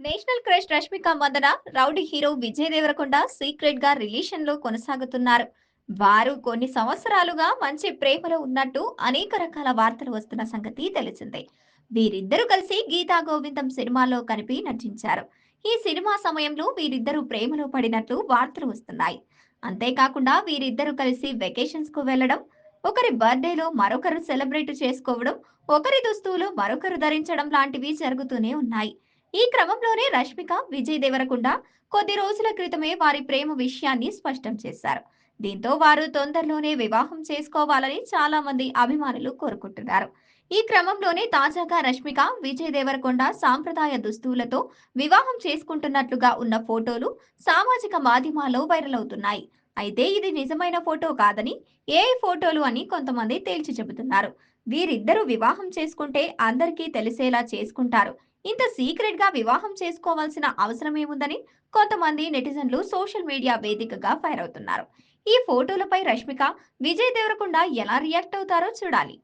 National crush Rashmika Mandanna rowdy hero Vijay Deverakonda సీక్రెట్గా రిలేషన్లో కొనసాగుతున్నారు. వారు కొన్ని సంవత్సరాలుగా మంచి ప్రేమలో ఉన్నట్టు అనేక రకాల వార్తలు వస్తున్న సంగతి తెలిసిందే. వీరిద్దరూ కలిసి గీతా గోవిందం సినిమాలో కనిపి నటించారు. ఈ సినిమా సమయంలో వీరిద్దరూ ప్రేమలో పడినట్లు వార్తలు వస్తున్నాయి. అంతేకాకుండా వీరిద్దరూ కలిసి వెకేషన్స్కు వెళ్ళడం ఒకరి బర్త్డేలో మరొకరు సెలబ్రేట్ చేసుకోవడం ఒకరి దుస్తువులు మరొకరు ధరించడం లాంటివి జరుగుతూనే ఉన్నాయి. ఈ క్రమంలోనే రష్మిక విజయ్ దేవరకొండ కొద్ది రోజుల క్రితమే వారి ప్రేమ విషయాన్ని స్పష్టం చేశారు. దీంతో వారు తొందరలోనే వివాహం చేసుకోవాలని చాలా మంది అభిమానులు కోరుకుంటున్నారు. ఈ క్రమంలోనే తాజాగా రష్మిక విజయ్ దేవరకొండ సాంప్రదాయ దుస్తువులతో వివాహం చేసుకుంటున్నట్లుగా ఉన్న ఫోటోలు సామాజిక మాధ్యమాల్లో వైరల్ అవుతున్నాయి. అయితే ఇది నిజమైన ఫోటో కాదని ఏ ఫోటోలు అని కొంతమంది తేల్చి చెబుతున్నారు. వీరిద్దరూ వివాహం చేసుకుంటే అందరికీ తెలిసేలా చేసుకుంటారు. ఇంత సీక్రెట్గా వివాహం చేసుకోవాల్సిన అవసరం ఏముందని కొంతమంది నెటిజన్లు సోషల్ మీడియా వేదికగా ఫైర్ అవుతున్నారు. ఈ ఫోటోలపై రష్మిక విజయ్ దేవరకొండ ఎలా రియాక్ట్ అవుతారో చూడాలి.